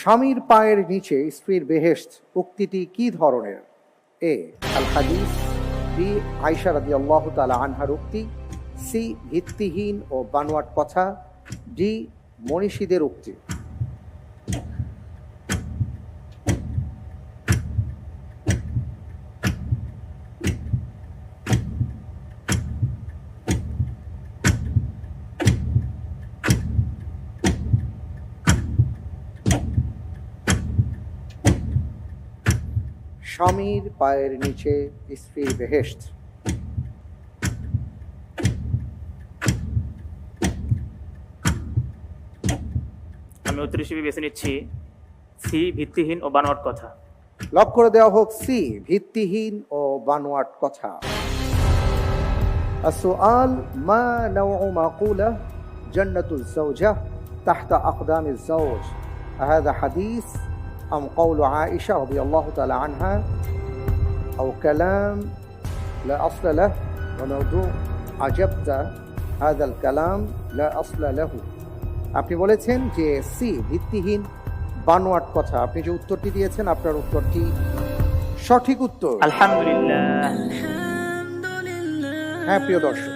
স্বামীর পায়ের নিচে স্ত্রীর বেহেস্ত উক্তিটি কি ধরনের? এ আল হাদিস বি আয়সা রাজি আল্লাহ তালা আনহার উক্তি, সি, ভিত্তিহীন ও বানোয়াট কথা, ডি, মনীষীদের উক্তি। স্বামীর পায়ের নিচে স্ত্রীর বেহেশত আমি উত্তর হিসেবে বেছে নিচ্ছি সি ভিত্তিহীন ও বানোয়াট কথা লক করে দেওয়া হোক সি ভিত্তিহীন ও বানোয়াট কথা السؤال ما نوع مقولة جنة الزوجة تحت أقدام الزوج هذا حديث أم قول عائشة رضي الله تعالى عنها أو كلام لا أصل له وموضوع عجبت هذا الكلام لا أصل له আপনি বলেছেন যে সি ভিত্তিহীন বানোয়াট কথা আপনি যে উত্তরটি দিয়েছেন আপনার উত্তরটি সঠিক উত্তর আলহামদুলিল্লাহ হ্যাঁ প্রিয় দর্শক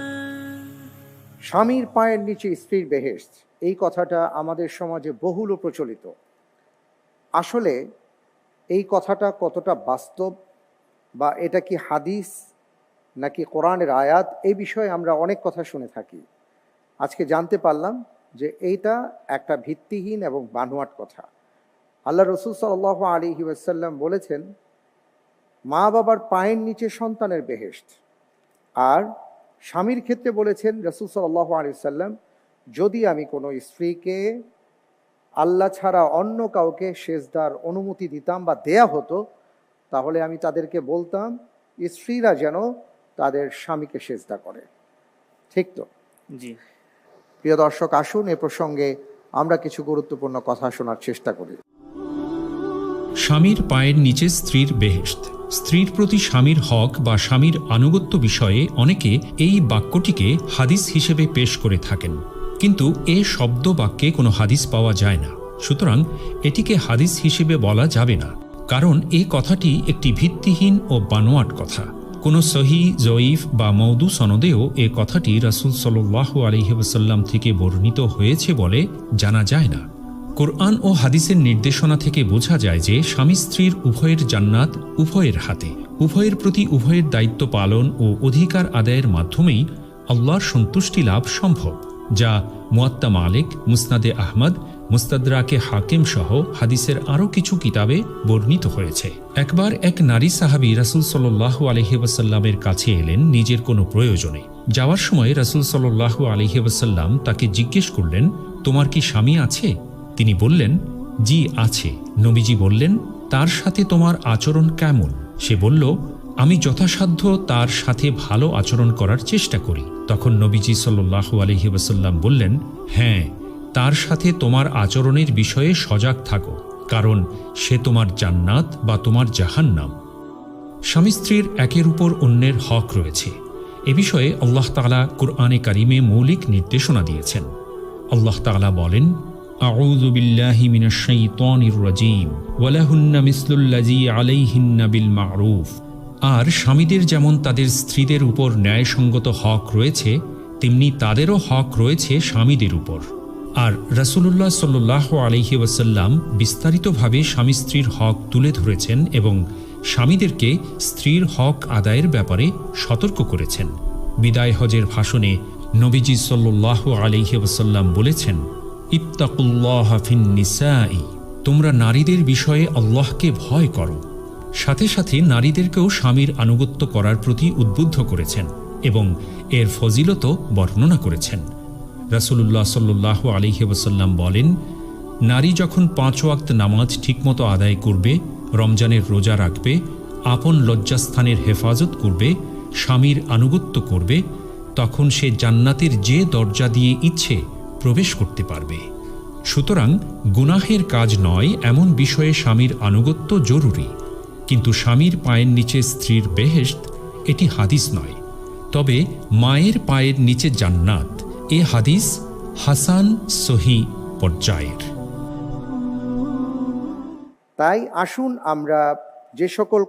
স্বামীর পায়ের নিচে স্ত্রীর বেহেশত এই কথাটা আমাদের সমাজে বহুল প্রচলিত আসলে এই কথাটা কতটা বাস্তব বা এটা কি হাদিস নাকি কোরআনের আয়াত এই বিষয়ে আমরা অনেক কথা শুনে থাকি। আজকে জানতে পারলাম যে এইটা একটা ভিত্তিহীন এবং বানোয়াট কথা। আল্লাহ রসুল সাল আলী ওয়াসাল্লাম বলেছেন, মা বাবার পায়ের নিচে সন্তানের বেহেশত। আর স্বামীর ক্ষেত্রে বলেছেন রসুল সাল্লাহ আলিয়াল্লাম যদি আমি কোনো স্ত্রীকে আল্লাহ ছাড়া অন্য কাউকে সেজদার অনুমতি দিতাম বা দেয়া হতো তাহলে আমি তাদেরকে বলতাম স্ত্রীরা যেন তাদের স্বামীকে সেজদা করে। ঠিক তো? জি। প্রিয় দর্শক আসুন এ প্রসঙ্গে আমরা কিছু গুরুত্বপূর্ণ কথা শোনার চেষ্টা করি। স্বামীর পায়ের নিচে স্ত্রীর বেহেশত। স্ত্রীর প্রতি স্বামীর হক বা স্বামীর আনুগত্য বিষয়ে অনেকে এই বাক্যটিকে হাদিস হিসেবে পেশ করে থাকেন। কিন্তু এ শব্দ বাক্যে কোনো হাদিস পাওয়া যায় না। সুতরাং এটিকে হাদিস হিসেবে বলা যাবে না। কারণ এ কথাটি একটি ভিত্তিহীন ও বানোয়াট কথা। কোনো সহি, জয়ীফ বা মৌদু সনদেও এ কথাটি রাসুল সাল্লাহ আলহিহাসাল্লাম থেকে বর্ণিত হয়েছে বলে জানা যায় না। কোরআন ও হাদিসের নির্দেশনা থেকে বোঝা যায় যে স্বামী স্ত্রীর উভয়ের জান্নাত উভয়ের হাতে। উভয়ের প্রতি উভয়ের দায়িত্ব পালন ও অধিকার আদায়ের মাধ্যমেই আল্লাহর সন্তুষ্টি লাভ সম্ভব। যা মুয়াত্তা মালিক, মুসনাদে আহমদ, মুস্তাদরাকে হাকিম সহ হাদিসের আরও কিছু কিতাবে বর্ণিত হয়েছে। একবার এক নারী সাহাবি রাসুল সাল্লাহ আলহিবাসাল্লামের কাছে এলেন নিজের কোনো প্রয়োজনে। যাওয়ার সময় রাসুল সাল্লাহ আলহিবাসাল্লাম তাকে জিজ্ঞেস করলেন, তোমার কি স্বামী আছে? তিনি বললেন, জি, আছে। নবীজি বললেন, তার সাথে তোমার আচরণ কেমন? সে বলল আমি যথাসাধ্য তার সাথে ভালো আচরণ করার চেষ্টা করি তখন নবীজি সাল্লু আলহি ওসাল্লাম বললেন হ্যাঁ তার সাথে তোমার আচরণের বিষয়ে সজাগ থাকো কারণ সে তোমার জান্নাত বা তোমার জাহান্নাম স্বামী স্ত্রীর একের উপর অন্যের হক রয়েছে এ বিষয়ে আল্লাহ তালা কুরআনে কারিমে মৌলিক নির্দেশনা দিয়েছেন আল্লাহ তালা বলেন أعوذ بالله من الشيطان الرجيم ولهن مثل الذي عليهن بالمعروف আর স্বামীদের যেমন তাদের স্ত্রীদের উপর ন্যায়সঙ্গত হক রয়েছে, তেমনি তাদেরও হক রয়েছে স্বামীদের উপর। আর রাসূলুল্লাহ সাল্লাহ আলহি ওয়াসাল্লাম বিস্তারিতভাবে স্বামী স্ত্রীর হক তুলে ধরেছেন এবং স্বামীদেরকে স্ত্রীর হক আদায়ের ব্যাপারে সতর্ক করেছেন। বিদায় হজের ভাষণে নবীজি সাল্লাহ আলহি ওয়াসাল্লাম বলেছেন, ইত্তাকুল্লাহ ফিন নিসাই, তোমরা নারীদের বিষয়ে আল্লাহকে ভয় করো। সাথে সাথে নারীদেরকেও স্বামীর আনুগত্য করার প্রতি উদ্বুদ্ধ করেছেন এবং এর ফজিলত বর্ণনা করেছেন। রাসুলুল্লাহ সাল্লাহ আলিহি ওসাল্লাম বলেন, নারী যখন পাঁচ ওয়াক্ত নামাজ ঠিকমতো আদায় করবে, রমজানের রোজা রাখবে, আপন লজ্জাস্থানের হেফাজত করবে, স্বামীর আনুগত্য করবে, তখন সে জান্নাতের যে দরজা দিয়ে ইচ্ছে প্রবেশ করতে পারবে। সুতরাং গুনাহের কাজ নয়, এমন বিষয়ে স্বামীর আনুগত্য জরুরি। কিন্তু স্বামীর পায়ের নিচে স্ত্রীর বেহেস্ত এটি হাদিস নয়। তবে মায়ের পায়ের নিচে জান্নাত, এ হাদিস হাসান সহি পর্যায়ের। তাই আসুন আমরা যে সকল